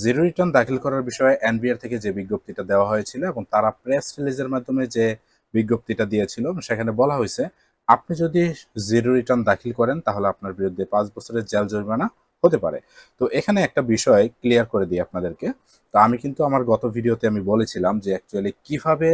Zero return দাখিল করার বিষয়ে এনবিআর থেকে যে বিজ্ঞপ্তিটা দেওয়া হয়েছিল এবং তারা প্রেস রিলিজের মাধ্যমে যে বিজ্ঞপ্তিটা দিয়েছিল, সেখানে বলা হয়েছে, আপনি যদি জিরো রিটার্ন দাখিল করেন, তাহলে আপনার বিরুদ্ধে পাঁচ বছরের জেল জরিমানা হতে পারে। তো এখানে একটা বিষয় ক্লিয়ার করে দিই আপনাদেরকে। তো আমি কিন্তু আমার গত ভিডিওতে আমি বলেছিলাম যে অ্যাকচুয়ালি কীভাবে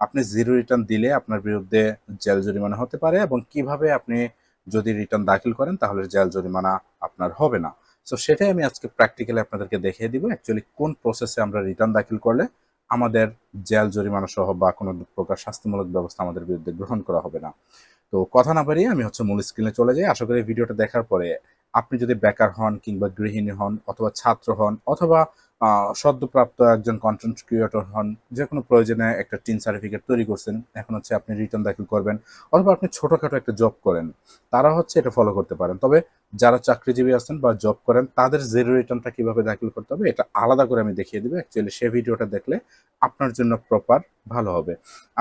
আপনি জিরো রিটার্ন দিলে আপনার বিরুদ্ধে জেল জরিমানা হতে পারে এবং কীভাবে আপনি যদি রিটার্ন দাখিল করেন, তাহলে জেল জরিমানা আপনার হবে না। সো সেটাই আমি আজকে প্র্যাকটিক্যালি আপনাদেরকে দেখিয়ে দিব। অ্যাকচুয়ালি কোন প্রসেসে আমরা রিটার্ন দাখিল করলে আমাদের জেল জরিমানা সহ বা কোনো প্রকার শাস্তিমূলক ব্যবস্থা আমাদের বিরুদ্ধে গ্রহণ করা হবে না। তো, কথা না পারিয়ে আমি হচ্ছে মূল স্ক্রিনে চলে যাই। আশা করি ভিডিওটা দেখার পরে আপনি যদি বেকার হন কিংবা গৃহিণী হন অথবা ছাত্র হন অথবা সদ্যপ্রাপ্ত একজন কন্টেন্ট ক্রিয়েটর হন যে কোনো প্রয়োজনে একটা টিন সার্টিফিকেট তৈরি করছেন, এখন হচ্ছে আপনি রিটার্ন দাখিল করবেন অথবা আপনি ছোটোখাটো একটা জব করেন, তারা হচ্ছে এটা ফলো করতে পারেন। তবে যারা চাকরিজীবী আছেন বা জব করেন, তাদের জিরো রিটার্নটা কীভাবে দাখিল করতে হবে, এটা আলাদা করে আমি দেখিয়ে দেবো। অ্যাকচুয়ালি সে ভিডিওটা দেখলে আপনার জন্য প্রপার ভালো হবে।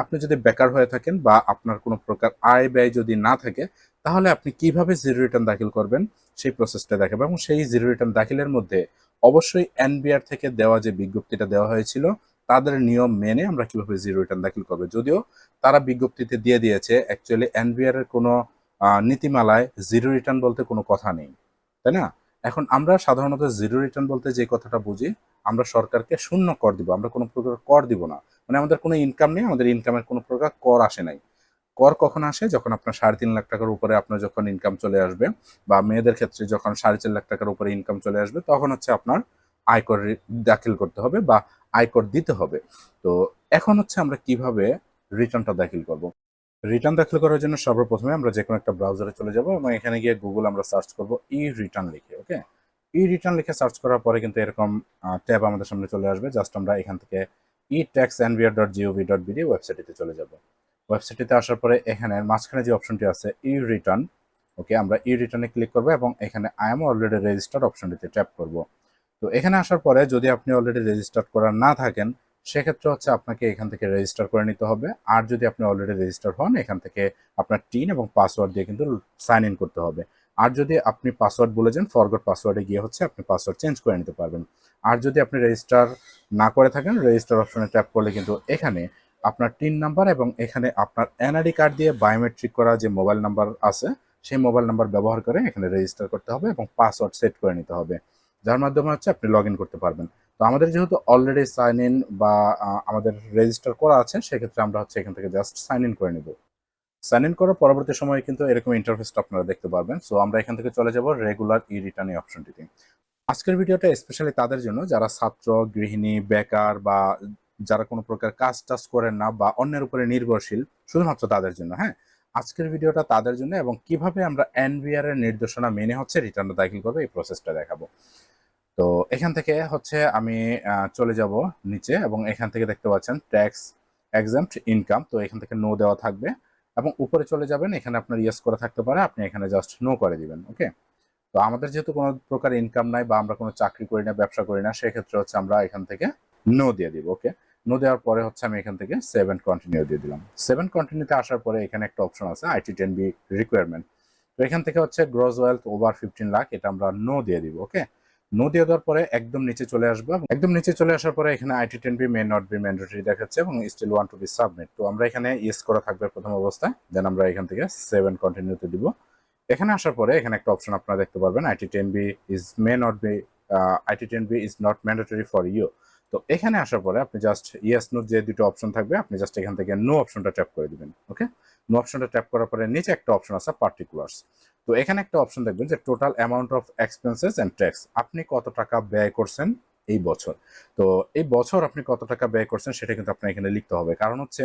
আপনি যদি বেকার হয়ে থাকেন বা আপনার কোনো প্রকার আয় ব্যয় যদি না থাকে তাহলে আপনি কীভাবে জিরো রিটার্ন দাখিল করবেন? সেই প্রসেসটা দেখাবো এবং সেই জিরো রিটার্ন দাখিলের মধ্যে অবশ্যই এনবিআর থেকে দেওয়া যে বিজ্ঞপ্তিটা দেওয়া হয়েছিল, তাদের নিয়ম মেনে আমরা কীভাবে জিরো রিটার্ন দাখিল করব। যদিও তারা বিজ্ঞপ্তিতে দিয়ে দিয়েছে অ্যাকচুয়ালি এনবিআর এর কোনো নীতিমালায় জিরো রিটার্ন বলতে কোনো কথা নেই, তাই না? এখন আমরা সাধারণত জিরো রিটার্ন বলতে যে কথাটা বুঝি, আমরা সরকারকে শূন্য কর দিব, আমরা কোনো প্রকার কর দিব না। মানে আমাদের কোনো ইনকাম নেই, আমাদের ইনকামের কোনো প্রকার কর আসে নাই। কর কখন আসে? যখন আপনার সাড়ে তিন লাখ টাকার উপরে আপনার যখন ইনকাম চলে আসবে বা মেয়েদের ক্ষেত্রে যখন সাড়ে চার লাখ টাকার উপরে ইনকাম চলে আসবে, তখন হচ্ছে আপনার আয়কর দাখিল করতে হবে বা আয়কর দিতে হবে। তো এখন হচ্ছে আমরা কীভাবে রিটার্নটা দাখিল করব? রিটার্ন দাখিল করার জন্য সর্বপ্রথমে আমরা যে কোনো একটা ব্রাউজারে চলে যাব এবং এখানে গিয়ে গুগল আমরা সার্চ করব ই রিটার্ন লিখে, ওকে? ই রিটার্ন লিখে সার্চ করার পরে কিন্তু এরকম ট্যাব আমাদের সামনে চলে আসবে। জাস্ট আমরা এখান থেকে E tax NVR dot GOV dot BD ওয়েবসাইটে চলে যাব। ওয়েবসাইটে আসার পরে এখানে মাঝখানে যে অপশনটি আছে ই রিটার্ন ওকে, আমরা ই রিটার্নে ক্লিক করব এবং এখানে আই এম অলরেডি রেজিস্টার্ড অপশনটিতে ট্যাপ করব। তো এখানে আসার পরে যদি আপনি অলরেডি রেজিস্টার্ড করা না থাকেন, সেক্ষেত্রে হচ্ছে আপনাকে এখান থেকে রেজিস্টার করে নিতে হবে। আর যদি আপনি অলরেডি রেজিস্টার হন, এখান থেকে আপনার টিন এবং পাসওয়ার্ড দিয়ে কিন্তু সাইন ইন করতে হবে। আর যদি আপনি পাসওয়ার্ড বলে যান ফরগট পাসওয়ার্ডে গিয়ে হচ্ছে আপনি পাসওয়ার্ড চেঞ্জ করে নিতে পারবেন। আর যদি আপনি রেজিস্টার না করে থাকেন রেজিস্টার অপশনে ট্যাপ করলে কিন্তু এখানে আপনার টিন নাম্বার এবং এখানে আপনার এনআইডি কার্ড দিয়ে বায়োমেট্রিক করা যে মোবাইল নাম্বার আছে, সেই মোবাইল নাম্বার ব্যবহার করে এখানে রেজিস্টার করতে হবে এবং পাসওয়ার্ড সেট করে নিতে হবে। যার মাধ্যমে হচ্ছে আপনি লগ করতে পারবেন। তো আমাদের যেহেতু অলরেডি সাইন ইন বা আমাদের রেজিস্টার করা আছে, সেক্ষেত্রে আমরা হচ্ছে এখান থেকে জাস্ট সাইন ইন করে নেব। সাইন ইন করার পরবর্তী সময়ে কিন্তু এরকম ইন্টারফেসটা আপনারা দেখতে পারবেন। সো আমরা এখান থেকে চলে যাব রেগুলার ই রিটার্ন অপশনটিতে আজকের ভিডিওটা স্পেশালি তাদের জন্য, যারা ছাত্র, গৃহিণী, বেকার বা যারা কোনো প্রকার কাজ টাজ করেন না বা অন্যের উপরে নির্ভরশীল, শুধুমাত্র তাদের জন্য হ্যাঁ? আজকের ভিডিওটা তাদের জন্য এবং কীভাবে আমরা এনভিআর এর নির্দেশনা মেনে হচ্ছে রিটার্ন দাখিল করবে এই প্রসেসটা দেখাবো। তো এখান থেকে হচ্ছে আমি চলে যাব নিচে এবং এখান থেকে দেখতে পাচ্ছেন ট্যাক্স এক্সাম্পট ইনকাম তো এখান থেকে নো দেওয়া থাকবে এবং উপরে চলে যাবেন, এখানে আপনার ইয়েস করে থাকতে পারে, আপনি এখানে জাস্ট নো করে দিবেন ওকে তো আমাদের যেহেতু কোনো প্রকার ইনকাম নাই বা আমরা কোনো চাকরি করি না, ব্যবসা করি না, সেক্ষেত্রে হচ্ছে আমরা এখান থেকে নো দিয়ে দিব ওকে নো দেওয়ার পরে হচ্ছে আমি এখান থেকে সেভেন কন্টিনিউ দিয়ে দিলাম। সেভেন কন্টিনিউতে আসার পরে এখানে একটা অপশন আছে আইটি টেন বি রিকোয়ারমেন্ট তো এখান থেকে হচ্ছে gross wealth over fifteen lakh এটা আমরা নো দিয়ে দিব ওকে নো দিয়ে দেওয়ার পরে একদম নিচে চলে আসব একদম নিচে চলে আসার পরে এখানে IT ten B may not be mandatory দেখাচ্ছে এবং still want to be submit তো আমরা এখানে ইয়েস করা থাকবে প্রথম অবস্থায় দেন আমরা এখান থেকে সেভেন কন্টিনিউতে দিব। এখানে আসার পরে এখানে একটা অপশন আপনারা দেখতে পারবেন IT ten B is may not be IT ten B is not mandatory for you তো এখানে আসার পরে আপনি জাস্ট ইয়েস নো যে দুটো অপশন থাকবে, আপনি জাস্ট এখান থেকে নো অপশনটা ট্যাপ করে দিবেন ওকে নো অপশনটা ট্যাপ করার পরে নিচে একটা অপশন আছে পার্টিকুলার্স তো এখানে একটা অপশন দেখবেন যে total amount of expenses and tax আপনি কত টাকা ব্যয় করছেন এই বছর? তো এই বছর আপনি কত টাকা ব্যয় করছেন সেটা কিন্তু আপনার এখানে লিখতে হবে। কারণ হচ্ছে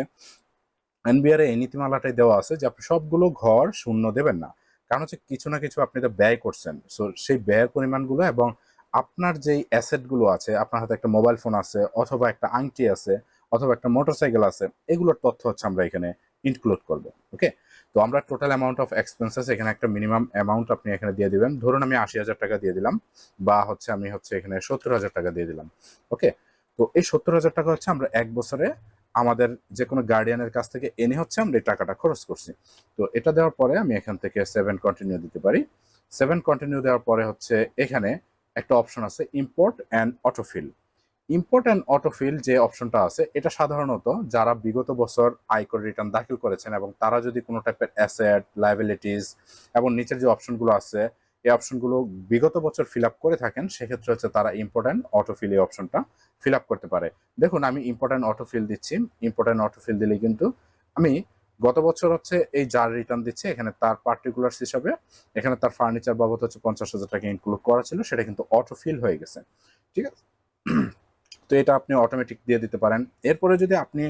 এনবিআর এই নীতিমালাটাই দেওয়া আছে যে আপনি সবগুলো ঘর শূন্য দেবেন না। কারণ হচ্ছে কিছু না কিছু আপনি তো ব্যয় করছেন। সো সেই ব্যয়ের পরিমাণগুলো এবং আপনার যেই অ্যাসেটগুলো আছে, আপনার হাতে একটা মোবাইল ফোন আছে, অথবা একটা আংটি আছে, অথবা একটা মোটরসাইকেল আছে, এগুলোর তথ্য হচ্ছে আমরা এখানে ইনক্লুড করব ওকে তো আমরা টোটাল অ্যামাউন্ট অফ এক্সপেন্সেস এখানে একটা মিনিমাম অ্যামাউন্ট আপনি এখানে দিয়ে দিবেন। ধরুন আমি আশি হাজার টাকা দিয়ে দিলাম, বা হচ্ছে আমি হচ্ছে এখানে সত্তর হাজার টাকা দিয়ে দিলাম ওকে তো এই সত্তর হাজার টাকা হচ্ছে আমরা এক বছরে আমাদের যে কোনো গার্ডিয়ানের কাছ থেকে এনে হচ্ছে আমরা এই টাকাটা খরচ করছি। তো এটা দেওয়ার পরে আমি এখান থেকে সেভেন কন্টিনিউ দিতে পারি। সেভেন কন্টিনিউ দেওয়ার পরে হচ্ছে এখানে একটা অপশন আছে import and autofill import and autofill যে অপশনটা আছে, এটা সাধারণত যারা বিগত বছর আয়কর রিটার্ন দাখিল করেছেন এবং তারা যদি কোনো টাইপের অ্যাসেট লাইবিলিটিস এবং নিচের যে অপশনগুলো আছে, এই অপশনগুলো বিগত বছর ফিল করে থাকেন, সেক্ষেত্রে হচ্ছে তারা ইম্পর্ট্যান্ট অটোফিল এই অপশনটা ফিল করতে পারে। দেখুন, আমি ইম্পর্ট্যান্ট অটোফিল দিচ্ছি। ইম্পর্ট্যান্ট অটোফিল দিলে কিন্তু আমি গত বছর হচ্ছে এই যার রিটার্ন দিচ্ছে, এখানে তার পার্টিকুলার্স হিসাবে, এখানে তার ফার্নিচার বাবদ হচ্ছে পঞ্চাশ হাজার টাকা ইনক্লুড করা ছিল, সেটা কিন্তু অটোফিল হয়ে গেছে। ঠিক আছে? তো এটা আপনি অটোমেটিক দিয়ে দিতে পারেন। এরপরে যদি আপনি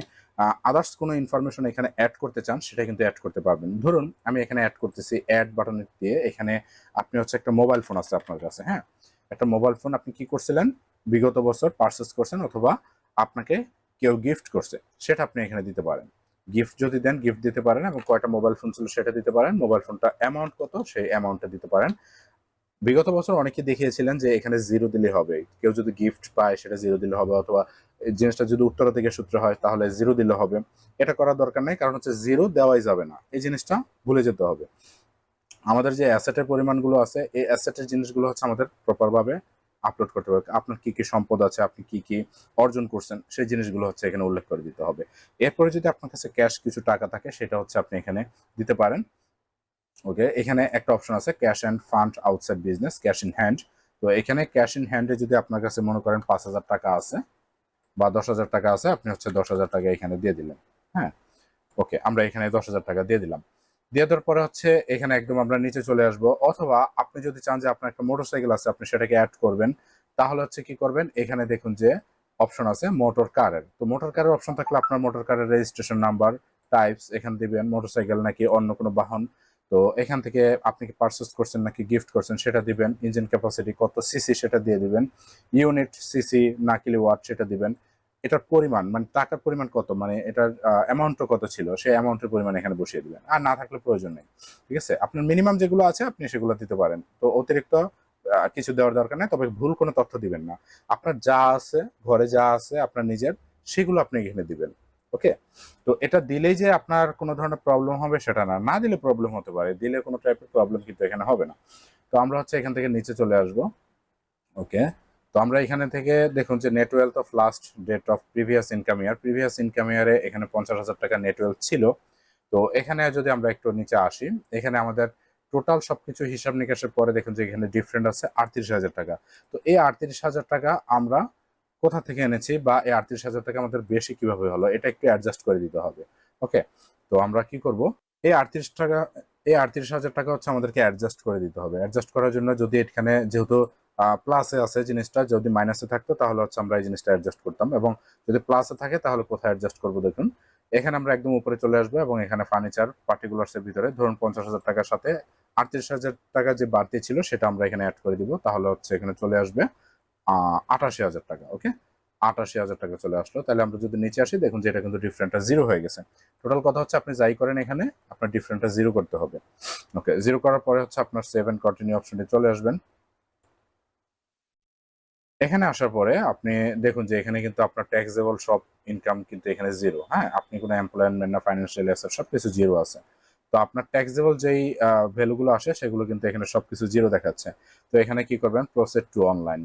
আদার্স কোনো ইনফরমেশন এখানে অ্যাড করতে চান, সেটা কিন্তু অ্যাড করতে পারবেন। ধরুন, আমি এখানে অ্যাড করতেছি অ্যাড বাটন দিয়ে, এখানে আপনি হচ্ছে একটা মোবাইল ফোন আছে আপনার কাছে হ্যাঁ? একটা মোবাইল ফোন আপনি কি করছিলেন? বিগত বছর পারচেস করছেন অথবা আপনাকে কেউ গিফট করছে, সেটা আপনি এখানে দিতে পারেন। গিফট যদি দেন গিফট দিতে পারেন এবং কয়টা মোবাইল ফোন ছিল সেটা দিতে পারেন। মোবাইল ফোনটা অ্যামাউন্ট কত, সেই অ্যামাউন্টটা দিতে পারেন। বিগত বছর অনেকে দেখিয়েছিলেন যে এখানে জিরো দিলে হবে। কেউ যদি গিফট পায়, সেটা জিরো দিলে হবে অথবা জিনিসটা যদি উত্তরাধিকার সূত্রে হয়, তাহলে জিরো দিলে হবে। এটা করার দরকার নেই, কারণ হচ্ছে জিরো দেওয়াই যাবে না। এই জিনিসটা ভুলে যেতে হবে। আমাদের যে অ্যাসেটের পরিমাণগুলো আছে, এই অ্যাসেটের জিনিসগুলো হচ্ছে আমাদের প্রপারভাবে আপলোড করতে হবে আপনার কি কি সম্পদ আছে, আপনি কি কি অর্জন করছেন, সেই জিনিসগুলো হচ্ছে এখানে উল্লেখ করে দিতে হবে। এরপরে যদি আপনার কাছে ক্যাশ কিছু টাকা থাকে, সেটা হচ্ছে আপনি এখানে দিতে পারেন। ওকে এখানে একটা অপশন আছে cash and fund outside business cash in hand তো এখানে ক্যাশ ইন হ্যান্ডে যদি আপনার কাছে মনে করেন পাঁচ হাজার টাকা আছে বা দশ হাজার টাকা আছে, আপনি হচ্ছে দশ হাজার টাকা এখানে দিয়ে দিলেন। হ্যাঁ? ওকে আমরা এখানে দশ হাজার টাকা দিয়ে দিলাম। দিয়ে দেওয়ার পরে হচ্ছে এখানে একদম আমরা নিচে চলে আসব। অথবা আপনি যদি চান যে আপনার একটা মোটরসাইকেল আছে, আপনি সেটাকে অ্যাড করবেন, তাহলে হচ্ছে কি করবেন? এখানে দেখুন যে অপশন আছে মোটর কারের তো মোটর কারের অপশন থাকলে আপনার মোটর কারের রেজিস্ট্রেশন নাম্বার টাইপস এখানে দিবেন মোটরসাইকেল নাকি অন্য কোনো বাহন। তো এখান থেকে আপনি কি পারচেস করছেন নাকি গিফট করছেন সেটা দিবেন। ইঞ্জিন ক্যাপাসিটি কত সিসি সেটা দিয়ে দিবেন। ইউনিট সিসি না কিলো ওয়াট সেটা দিবেন। এটার পরিমাণ মানে টাকার পরিমাণ কত? মানে এটার অ্যামাউন্টটা কত ছিল? সেই অ্যামাউন্টের পরিমাণ এখানে বসিয়ে দিবেন। আর না থাকলে প্রয়োজন নেই। ঠিক আছে? আপনার মিনিমাম যেগুলো আছে, আপনি সেগুলো দিতে পারেন। তো অতিরিক্ত কিছু দেওয়ার দরকার নেই, তবে ভুল কোনো তথ্য দিবেন না। আপনার যা আছে, ঘরে যা আছে, আপনার নিজের, সেগুলো আপনি এখানে দিবেন। ওকে? তো এটা দিলেই যে আপনার কোনো ধরনের প্রবলেম হবে, সেটা না। না দিলে প্রবলেম হতে পারে। দিলে কোনো টাইপের প্রবলেম কিন্তু এখানে হবে না। তো আমরা হচ্ছে এখান থেকে নিচে চলে আসব। ওকে? তো আমরা এখানে থেকে দেখুন যে net wealth of last date of previous income year previous income ইয়ারে এখানে পঞ্চাশ হাজার টাকা নেট ওয়েলথ ছিল। তো এখানে যদি আমরা একটু নিচে আসি, এখানে আমাদের টোটাল সবকিছু হিসাব নিকাশের পরে দেখুন যে এখানে ডিফারেন্ট আছে আটত্রিশ হাজার টাকা। তো এই আটত্রিশ হাজার টাকা আমরা কোথা থেকে এনেছি বা এই আটত্রিশ হাজার টাকা আমাদের বেশি কীভাবে হলো, এটা একটু অ্যাডজাস্ট করে দিতে হবে। ওকে তো আমরা কি করব? এই আটত্রিশ টাকা, এই আটত্রিশ হাজার টাকা হচ্ছে আমাদেরকে অ্যাডজাস্ট করে দিতে হবে। অ্যাডজাস্ট করার জন্য যদি এখানে যেহেতু প্লাসে আছে জিনিসটা, যদি মাইনাসে থাকতো, তাহলে হচ্ছে আমরা এই জিনিসটা অ্যাডজাস্ট করতাম। এবং যদি প্লাসে থাকে, তাহলে কোথায় অ্যাডজাস্ট করব দেখুন? এখানে আমরা একদম উপরে চলে আসব এবং এখানে ফার্নিচার পার্টিকুলার্সের ভিতরে। ধরুন পঞ্চাশ হাজার টাকার সাথে আটত্রিশ হাজার টাকা যে বাড়তি ছিল, সেটা আমরা এখানে অ্যাড করে দিব। তাহলে হচ্ছে এখানে চলে আসবে আটাশি হাজার টাকা ওকে আটাশি হাজার টাকা চলে আসলো। তাহলে আমরা যদি নিচে আসি, দেখুন যে এটা কিন্তু ডিফারেন্টটা জিরো হয়ে গেছে। টোটাল কথা হচ্ছে আপনি যাই করেন এখানে, আপনার ডিফারেন্টটা জিরো করতে হবে। ওকে জিরো করার পরে হচ্ছে আপনার সেভেন কন্টিনিউ অপশনটি চলে আসবেন। এখানে আসার পরে আপনি দেখুন যে এখানে কিন্তু আপনার ট্যাক্সেবল সব ইনকাম কিন্তু এখানে জিরো হ্যাঁ? আপনি কোনো এমপ্লয়মেন্ট না ফাইন্যান্সিয়াল অ্যাসেট সব কিছু জিরো আছে। তো আপনার ট্যাক্সেবল যেই ভ্যালুগুলো আসে, সেগুলো কিন্তু এখানে সবকিছু জিরো দেখাচ্ছে। তো এখানে কি করবেন? প্রসেড টু অনলাইন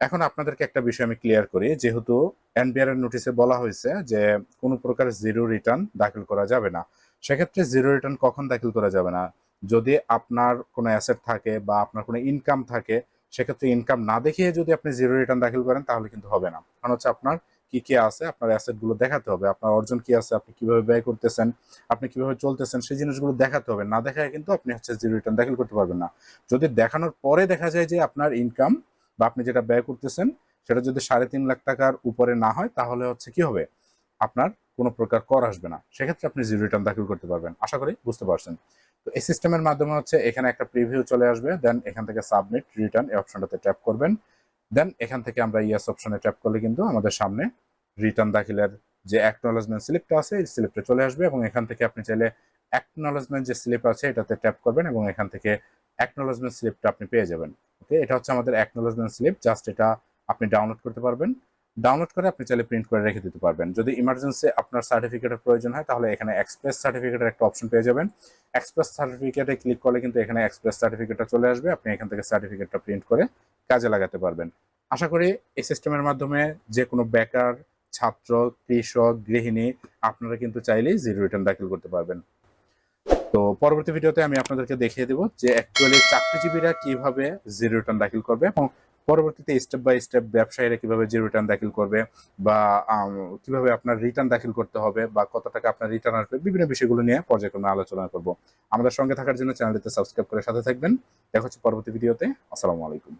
এখন আপনাদেরকে একটা বিষয় আমি ক্লিয়ার করি, যেহেতু এনবিআর এর নোটিশে বলা হয়েছে যে কোনো প্রকার জিরো রিটার্ন দাখিল করা যাবে না। সেক্ষেত্রে জিরো রিটার্ন কখন দাখিল করা যাবে না? যদি আপনার কোনো অ্যাসেট থাকে বা আপনার কোনো ইনকাম থাকে সেক্ষেত্রে ইনকাম না দেখিয়ে যদি আপনি জিরো রিটার্ন দাখিল করেন, তাহলে কিন্তু হবে না। কারণ হচ্ছে আপনার কি কি আছে, আপনার অ্যাসেটগুলো দেখাতে হবে। আপনার অর্জন কি আছে, আপনি কীভাবে ব্যয় করতেছেন, আপনি কীভাবে চলতেছেন, সেই জিনিসগুলো দেখাতে হবে। না দেখায় কিন্তু আপনি হচ্ছে জিরো রিটার্ন দাখিল করতে পারবেন না। যদি দেখানোর পরে দেখা যায় যে আপনার ইনকাম বা আপনি যেটা ব্যয় করতেছেন, সেটা যদি সাড়ে তিন লাখ টাকার উপরে না হয়, তাহলে হচ্ছে কি হবে? আপনার কোনো প্রকার কর আসবে না। সেক্ষেত্রে আপনি জিরো রিটার্ন দাখিল করতে পারবেন। আশা করি বুঝতে পারছেন। তো এই সিস্টেমের মাধ্যমে হচ্ছে এখানে একটা প্রিভিউ চলে আসবে দেন এখান থেকে সাবমিট রিটার্ন এই অপশনটাতে ট্যাপ করবেন। দেন এখান থেকে আমরা ইয়েস অপশনে ট্যাপ করলে কিন্তু আমাদের সামনে রিটার্ন দাখিলের যে অ্যাকনোলেজমেন্ট স্লিপটা আছে, এই স্লিপটা চলে আসবে এবং এখান থেকে আপনি চাইলে অ্যাকনোলেজমেন্ট যে স্লিপ আছে এটাতে ট্যাপ করবেন এবং এখান থেকে অ্যাকনোলেজমেন্ট স্লিপটা আপনি পেয়ে যাবেন। ওকে এটা হচ্ছে আমাদের অ্যাকনোলেজমেন্ট স্লিপ জাস্ট এটা আপনি ডাউনলোড করতে পারবেন। ডাউনলোড করে আপনি চাইলে প্রিন্ট করে রেখে দিতে পারবেন। যদি ইমার্জেন্সি আপনার সার্টিফিকেটের প্রয়োজন হয়, তাহলে এখানে এক্সপ্রেস সার্টিফিকেটের একটা অপশন পেয়ে যাবেন। এক্সপ্রেস সার্টিফিকেটে ক্লিক করলে কিন্তু এখানে এক্সপ্রেস সার্টিফিকেটটা চলে আসবে। আপনি এখান থেকে সার্টিফিকেটটা প্রিন্ট করে কাজে লাগাতে পারবেন। আশা করি এই সিস্টেমের মাধ্যমে যে কোনো বেকার, ছাত্র, কৃষক, গৃহিণী, আপনারা কিন্তু চাইলেই জিরো রিটার্ন দাখিল করতে পারবেন। তো পরবর্তী ভিডিওতে আমি আপনাদেরকে দেখিয়ে দেব যে অ্যাকচুয়ালি চাকরিজীবীরা কীভাবে জিরো রিটার্ন দাখিল করবে এবং পরবর্তীতে স্টেপ বাই স্টেপ ব্যবসায়ীরা কীভাবে জিরো রিটার্ন দাখিল করবে বা কীভাবে আপনার রিটার্ন দাখিল করতে হবে বা কত টাকা আপনার রিটার্ন আসবে, বিভিন্ন বিষয়গুলো নিয়ে পর্যায়ক্রমে আলোচনা করব। আমাদের সঙ্গে থাকার জন্য চ্যানেলটিতে সাবস্ক্রাইব করে সাথে থাকবেন। দেখা হচ্ছে পরবর্তী ভিডিওতে আসসালামু আলাইকুম।